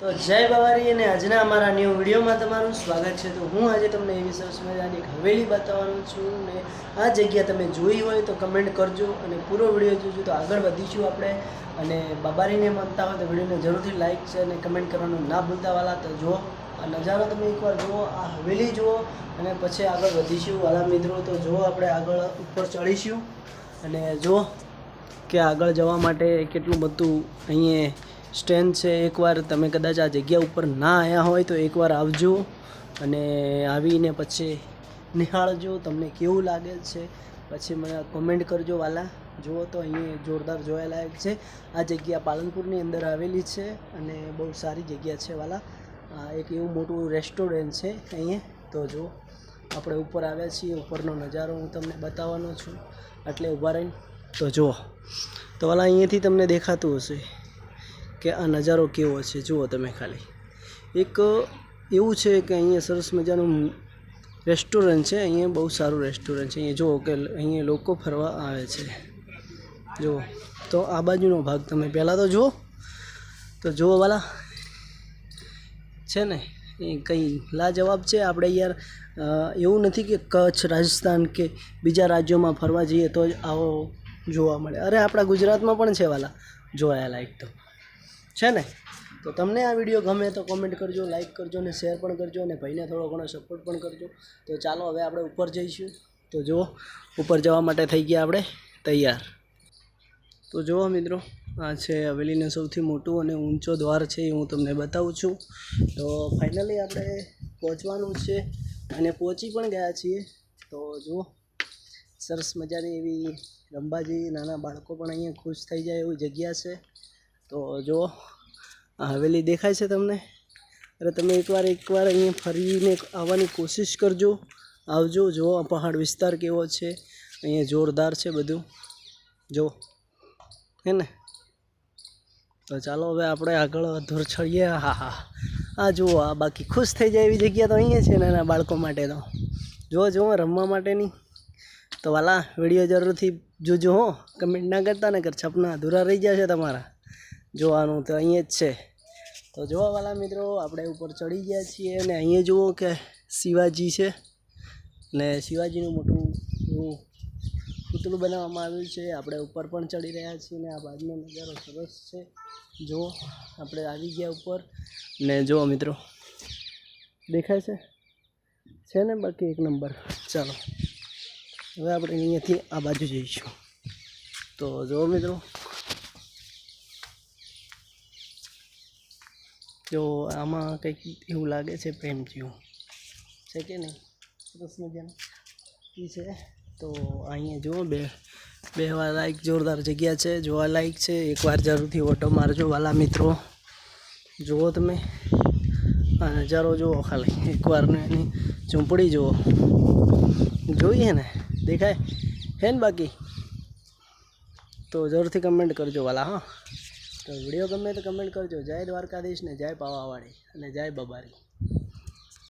તો જય બાવારી અને આજના અમારા ન્યૂ વિડીયોમાં તમારું સ્વાગત છે. તો હું આજે તમને એવી સરસ મજાની એક હવેલી બતાવવાનું છું ને આ જગ્યા તમે જોઈ હોય તો કમેન્ટ કરજો અને પૂરો વીડિયો જોજો તો આગળ વધીશું આપણે. અને બાબારીને માનતા હોય તો વિડીયોને જરૂરથી લાઈક છે અને કમેન્ટ કરવાનું ના ભૂલતા વાલા તો જુઓ, આ નજારો તમે એકવાર જુઓ, આ હવેલી જુઓ અને પછી આગળ વધીશું. વાલા મિત્રો, તો જુઓ આપણે આગળ ઉપર ચડીશું. અને જુઓ કે આગળ જવા માટે કેટલું બધું અહીંયા સ્ટેન્ડ છે, એકવાર તમે કદાચ આ જગ્યા ઉપર ના આવ્યા હોય તો એકવાર આવજો અને આવીને પછી નિહાળજો, તમને કેવું લાગે છે, પછી મને કોમેન્ટ કરજો વાલા. જુઓ તો અહીં જોરદાર જોયાલાયક છે. આ જગ્યા પાલનપુરની અંદર આવેલી છે અને બહુ સારી જગ્યા છે વાલા. એક એવું મોટું રેસ્ટોરન્ટ છે અહીંયા. તો જુઓ, આપણે ઉપર આવ્યા છીએ. ઉપરનો નજારો હું તમને બતાવવાનો છું. એટલે ઊભા રહીને તો જુઓ. તો વાલા અહીંયાથી તમને દેખાતું હશે. કે આ નજારો કેવો છે? જુઓ તમે ખાલી. એક એવું છે કે અહીંયા સરસ મજાનું રેસ્ટોરન્ટ છે. અહીંયા બહુ સારું રેસ્ટોરન્ટ છે. અહીંયા જુઓ કે અહીંયા લોકો ફરવા આવે છે. જુઓ. તો આ બાજુનો ભાગ તમે પહેલાં તો જુઓ. તો જુઓ વાલા. છે ને? એ કંઈ લાજવાબ છે? આપણે યાર એવું નથી કે કચ્છ, રાજસ્થાન કે બીજા રાજ્યોમાં ફરવા જઈએ તો જ આવો જોવા મળે. અરે, આપણા ગુજરાતમાં પણ છે વાલા. જોયા લાયક તો. છે ને? તો તમને આ વીડિયો ગમે તો કોમેન્ટ કરજો લાઈક કરજો અને શેર પણ કરજો અને ભાઈને થોડો ઘણો સપોર્ટ પણ કરજો. તો ચાલો, હવે આપણે ઉપર જઈશું. તો જુઓ, ઉપર જવા માટે થઈ ગયા આપણે તૈયાર. તો જુઓ મિત્રો, આ છે હવેલીનું સૌથી મોટું અને ઊંચો દ્વાર છે એ હું તમને બતાવું છું. તો ફાઇનલી આપણે પહોંચવાનું છે અને પહોંચી પણ ગયા છીએ. તો જુઓ, સરસ મજાની એવી રંબાજી નાના બાળકો પણ અહીંયા ખુશ થઈ જાય એવી જગ્યા છે. તો જુઓ આ હવેલી દેખાય છે તમને? અરે તમે એકવાર એકવાર અહીંયા ફરીને આવવાની કોશિશ કરજો. આવજો જુઓ આ પહાડ વિસ્તાર કેવો છે, અહીંયા જોરદાર છે બધું. જુઓ હે ને? તો ચાલો હવે આપણે આગળ અધૂર છળીએ હા હા. આ જુઓ, આ બાકી ખુશ થઈ જાય એવી જગ્યા તો અહીંયા છે નાના બાળકો માટે તો. જુઓ જુઓ રમવા માટેની. તો વાલા, વીડિયો જરૂરથી જોજો હો. કમેન્ટ ના કરતા ને કર છપના અધૂરા રહી જશે તમારા. જોવાનું તો અહીંયા જ છે. તો જોવાવાળા મિત્રો, આપણે ઉપર ચડી ગયા છીએ અને અહીંયા જુઓ કે શિવાજી છે. ને શિવાજીનું મોટું એવું પૂતળું બનાવવામાં આવ્યું છે. આપણે ઉપર પણ ચડી રહ્યા છીએ ને આ બાજુનો નજારો સરસ છે. જુઓ આપણે આવી ગયા ઉપર. ને જુઓ મિત્રો, દેખાય છે? છે ને બાકી એક નંબર. ચાલો, હવે આપણે અહીંયાથી આ બાજુ જઈશું. તો જુઓ મિત્રો જો આમાં કંઈક એવું લાગે છે પ્રેમ જેવું છે કે નહીં? સરસ મજાનું એ છે. તો અહીંયા જુઓ બે બેહવા લાયક જોરદાર જગ્યા છે. જોવા લાયક છે. એકવાર જરૂરથી ઓટો મારજો વાલા મિત્રો. જુઓ તમે. આ નજારો જુઓ ખાલી. એકવાર ને એની ઝૂંપડી જુઓ. જોઈએ ને. દેખાય? હે ને બાકી? તો જરૂરથી કમેન્ટ કરજો વાલા, હા. તો વીડિયો ગમે તો કમેન્ટ કરજો. જય દ્વારકાધીશ ને જય પાવાવાળી અને જય બબારી.